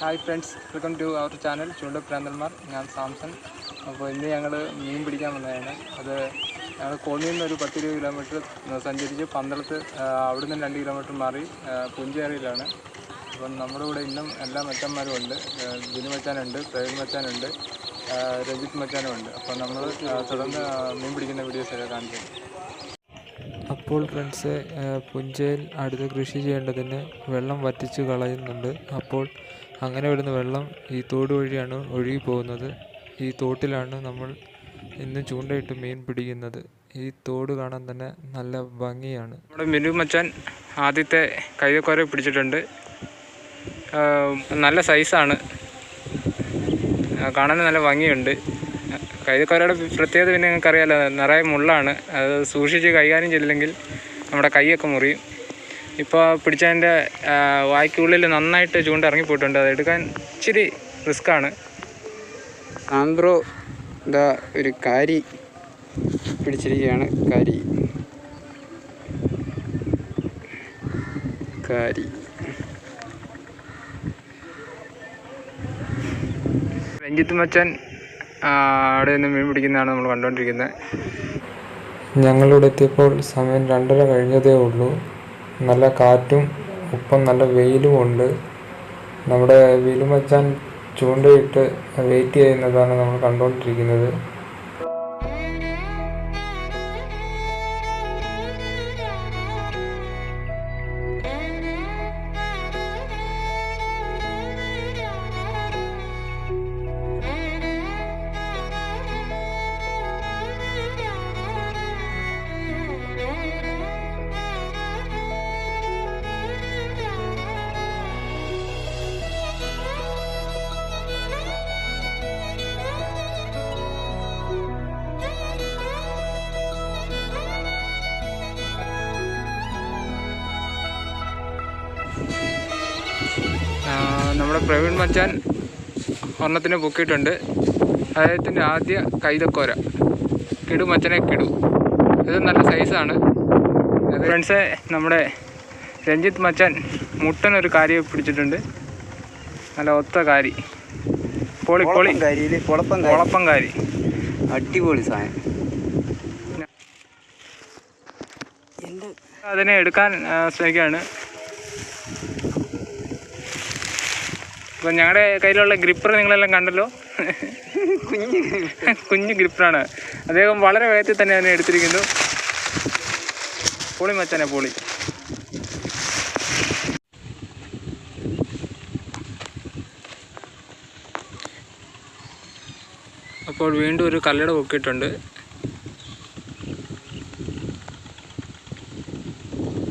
Hi friends welcome to our channel ചൂണ്ടപ്രാന്തന്മാർ ഞാൻ സാംസൺ. അപ്പോൾ ഇന്ന് ഞങ്ങൾ മീൻ പിടിക്കാൻ വന്നതാണ്. അത് ഞങ്ങൾ കോന്നിയിൽ നിന്ന് ഒരു പത്ത് ഇരുപത് കിലോമീറ്റർ സഞ്ചരിച്ച് പന്തളത്ത് അവിടെ നിന്ന് രണ്ട് കിലോമീറ്റർ മാറി പുഞ്ചേറിയിലാണ് അപ്പം നമ്മുടെ കൂടെ ഇന്നും എല്ലാ മച്ചന്മാരും ഉണ്ട്. ബിനു മച്ചാനുണ്ട് പ്രവീൺ മച്ചാനുണ്ട് രഞ്ജിത്ത് മച്ചാനും ഉണ്ട്. അപ്പോൾ നമ്മൾ തുടർന്ന് മീൻ പിടിക്കുന്ന വീഡിയോസൊക്കെ കാണിച്ചു അപ്പോൾ ഫ്രണ്ട്സ് പുഞ്ചയിൽ അടുത്ത് കൃഷി ചെയ്യേണ്ടതിന് വെള്ളം വറ്റിച്ച് കളയുന്നുണ്ട്. അപ്പോൾ അങ്ങനെ വരുന്ന വെള്ളം ഈ തോട് വഴിയാണ് ഒഴുകി പോകുന്നത്. ഈ തോട്ടിലാണ് നമ്മൾ ഇന്ന് ചൂണ്ടയിട്ട് മീൻ പിടിക്കുന്നത്. ഈ തോട് കാണാൻ തന്നെ നല്ല ഭംഗിയാണ്. നമ്മുടെ മിനു മച്ചാൻ ആദ്യത്തെ കൈതക്കോര പിടിച്ചിട്ടുണ്ട്. നല്ല സൈസാണ്. കാണാൻ നല്ല ഭംഗിയുണ്ട്. കൈതക്കോരയുടെ പ്രത്യേകത പിന്നെ നിങ്ങൾക്കറിയാലോ നിറയെ മുള്ളാണ്. അത് സൂക്ഷിച്ച് കൈകാര്യം ചെയ്തില്ലെങ്കിൽ നമ്മുടെ കൈയൊക്കെ മുറിയും. ഇപ്പോൾ പിടിച്ചതിന്റെ വായ്ക്കുള്ളിൽ നന്നായിട്ട് ചൂണ്ട ഇറങ്ങിപ്പോയിട്ടുണ്ട് അത് എടുക്കാൻ ഇച്ചിരി റിസ്ക്കാണ് ആന്ത്രോ ഇതാ ഒരു കാരി പിടിച്ചിരിക്കുകയാണ്. കാരി. കാരി. രഞ്ജിത്ത് മച്ചൻ അവിടെ നിന്ന് മീൻ പിടിക്കുന്നതാണ് നമ്മൾ കണ്ടുകൊണ്ടിരിക്കുന്നത്. ഞങ്ങളിവിടെ എത്തിയപ്പോൾ സമയം രണ്ടര കഴിഞ്ഞതേ ഉള്ളൂ. നല്ല കാറ്റും ഒപ്പം നല്ല വെയിലും ഉണ്ട്. നമ്മുടെ വിലുമച്ചാൻ ചൂണ്ടയിട്ട് വെയിറ്റ് ചെയ്യുന്നതാണ് നമ്മൾ കണ്ടുകൊണ്ടിരിക്കുന്നത്. നമ്മുടെ പ്രവീൺ മച്ചാൻ ഒരെണ്ണത്തിന് പൊക്കിയിട്ടുണ്ട് അദ്ദേഹത്തിന്റെ ആദ്യ കൈതക്കോര. കിടു മച്ചനെ കിടു. ഇത് നല്ല സൈസാണ് ഫ്രണ്ട്സ് നമ്മുടെ രഞ്ജിത്ത് മച്ചാൻ മുട്ടനൊരു കാരി പിടിച്ചിട്ടുണ്ട്. നല്ല ഒത്ത കാരി. പൊളി പൊളി. കുളപ്പം കാരി അടിപൊളി സാധനം. അതിനെ എടുക്കാൻ ശ്രമിക്കുകയാണ്. അപ്പം ഞങ്ങളുടെ കയ്യിലുള്ള ഗ്രിപ്പർ നിങ്ങളെല്ലാം കണ്ടല്ലോ? കുഞ്ഞ്. കുഞ്ഞു ഗ്രിപ്പറാണ്. അദ്ദേഹം വളരെ വേഗത്തിൽ തന്നെ അതിനെ എടുത്തിരിക്കുന്നു. പൊളി മച്ചാനെ പൊളി. അപ്പോൾ വീണ്ടും ഒരു കല്ലട പൊക്കിയിട്ടുണ്ട്.